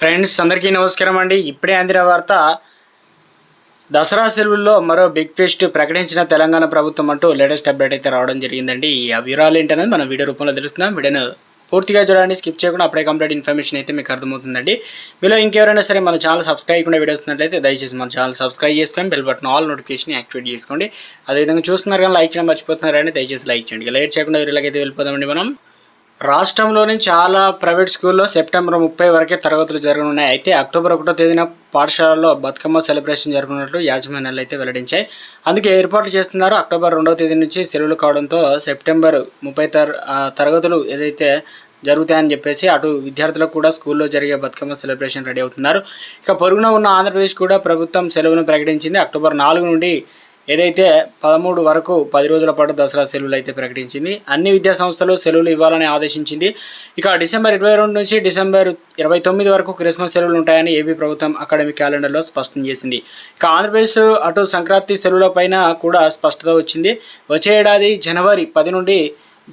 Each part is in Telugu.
ఫ్రెండ్స్ అందరికీ నమస్కారం అండి. ఇప్పుడే అందిన వార్త దసరా సెలవుల్లో మరో బిగ్ ఫెస్ట్ ప్రకటించిన తెలంగాణ ప్రభుత్వం అంటూ లేటెస్ట్ అప్డేట్ అయితే రావడం జరిగిందండి. ఆ వివరాలు ఏంటనేది మనం వీడియో రూపంలో తెలుస్తున్నాం. వీడియోను పూర్తిగా చూడండి స్కిప్ చేయకుండా అప్పుడే కంప్లీట్ ఇన్ఫర్మేషన్ అయితే మీకు అర్థమవుతుందండి. మీలో ఇంకెవరైనా సరే మన ఛానల్ సబ్స్క్రైబ్ చేయకుండా వీడియో వస్తున్నట్లయితే దయచేసి మన ఛానల్ సబ్స్క్రైబ్ చేసుకొని bell button all notification activate చేసుకోండి. అదేవిధంగా చూస్తున్నారు కానీ లైక్ చేయడం మర్చిపోతున్నారని దయచేసి లైక్ చేయండి. లైట్ లేట్ చేయకుండా వీళ్ళకైతే వెళ్ళిపోదామండి మనం. రాష్ట్రంలోని చాలా ప్రైవేట్ స్కూల్లో సెప్టెంబర్ ముప్పై వరకే తరగతులు జరగనున్నాయి. అయితే అక్టోబర్ ఒకటో తేదీన పాఠశాలలో బతుకమ్మ సెలబ్రేషన్ జరగనున్నట్లు యాజమాన్యాలు అయితే వెల్లడించాయి. అందుకే ఏర్పాట్లు చేస్తున్నారు. అక్టోబర్ రెండవ తేదీ నుంచి సెలవులు కావడంతో సెప్టెంబర్ ముప్పై తర తరగతులు ఏదైతే జరుగుతాయని చెప్పేసి అటు విద్యార్థులకు కూడా స్కూల్లో జరిగే బతుకమ్మ సెలబ్రేషన్ రెడీ అవుతున్నారు. ఇక పొరుగున ఉన్న ఆంధ్రప్రదేశ్ కూడా ప్రభుత్వం సెలవును ప్రకటించింది. అక్టోబర్ నాలుగు నుండి ఏదైతే పదమూడు వరకు పది రోజుల పాటు దసరా సెలవులు అయితే ప్రకటించింది అన్ని విద్యా సంస్థలు సెలవులు ఇవ్వాలని ఆదేశించింది. ఇక డిసెంబర్ ఇరవై రెండు నుంచి డిసెంబర్ ఇరవై తొమ్మిది వరకు క్రిస్మస్ సెలవులు ఉంటాయని ఏపీ ప్రభుత్వం అకాడమిక్ క్యాలెండర్లో స్పష్టం చేసింది. ఇక ఆంధ్రప్రదేశ్ అటు సంక్రాంతి సెలవుల పైన కూడా స్పష్టత వచ్చింది. వచ్చే ఏడాది జనవరి పది నుండి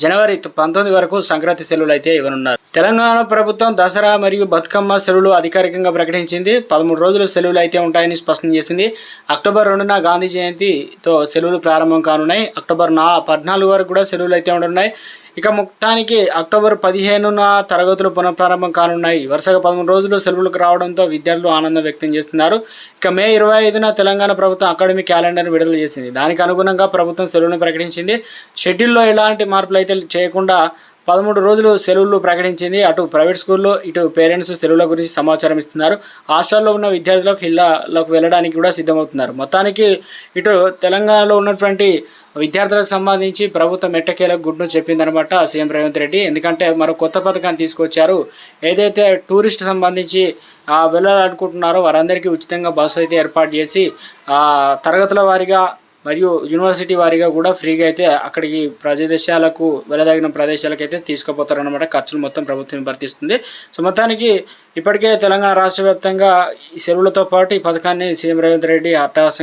జనవరి పంతొమ్మిది వరకు సంక్రాంతి సెలవులు అయితే ఇవ్వనున్నారు. తెలంగాణ ప్రభుత్వం దసరా మరియు బతుకమ్మ సెలవులు అధికారికంగా ప్రకటించింది. పదమూడు రోజులు సెలవులు అయితే ఉంటాయని స్పష్టం చేసింది. అక్టోబర్ రెండున గాంధీ జయంతితో సెలవులు ప్రారంభం కానున్నాయి. అక్టోబర్ నా పద్నాలుగు వరకు కూడా సెలవులు అయితే ఉండనున్నాయి. ఇక మొత్తానికి అక్టోబర్ పదిహేనున తరగతులు పునఃప్రారంభం కానున్నాయి. వరుసగా పదమూడు రోజులు సెలవులకు రావడంతో విద్యార్థులు ఆనందం వ్యక్తం చేస్తున్నారు. ఇక మే ఇరవై ఐదున తెలంగాణ ప్రభుత్వం అకాడమిక్ క్యాలెండర్ను విడుదల చేసింది. దానికి అనుగుణంగా ప్రభుత్వం సెలవును ప్రకటించింది. షెడ్యూల్లో ఎలాంటి మార్పులు అయితే చేయకుండా పదమూడు రోజులు సెలవులు ప్రకటించింది. అటు ప్రైవేట్ స్కూల్లో ఇటు పేరెంట్స్ సెలవుల గురించి సమాచారం ఇస్తున్నారు. హాస్టల్లో ఉన్న విద్యార్థులకు ఇళ్ళలోకి వెళ్ళడానికి కూడా సిద్ధమవుతున్నారు. మొత్తానికి ఇటు తెలంగాణలో ఉన్నటువంటి విద్యార్థులకు సంబంధించి ప్రభుత్వం ఎట్టకేలకు గుడ్ను చెప్పిందనమాట సీఎం రేవంత్ రెడ్డి. ఎందుకంటే మరో కొత్త పథకాన్ని తీసుకొచ్చారు. ఏదైతే టూరిస్ట్ సంబంధించి వెళ్ళాలనుకుంటున్నారో వారందరికీ ఉచితంగా బస్సు అయితే ఏర్పాటు చేసి తరగతుల వారీగా మరియు యూనివర్సిటీ వారిగా కూడా ఫ్రీగా అయితే అక్కడికి ప్రదేశాలకు వెళ్ళదగిన ప్రదేశాలకు అయితే తీసుకుపోతారన్నమాట. ఖర్చులు మొత్తం ప్రభుత్వం భర్తిస్తుంది. సో మొత్తానికి ఇప్పటికే తెలంగాణ రాష్ట్ర వ్యాప్తంగా ఈ సెలవులతో పాటు ఈ పథకాన్ని సీఎం రేవంత్ రెడ్డి అట్టహాసంగా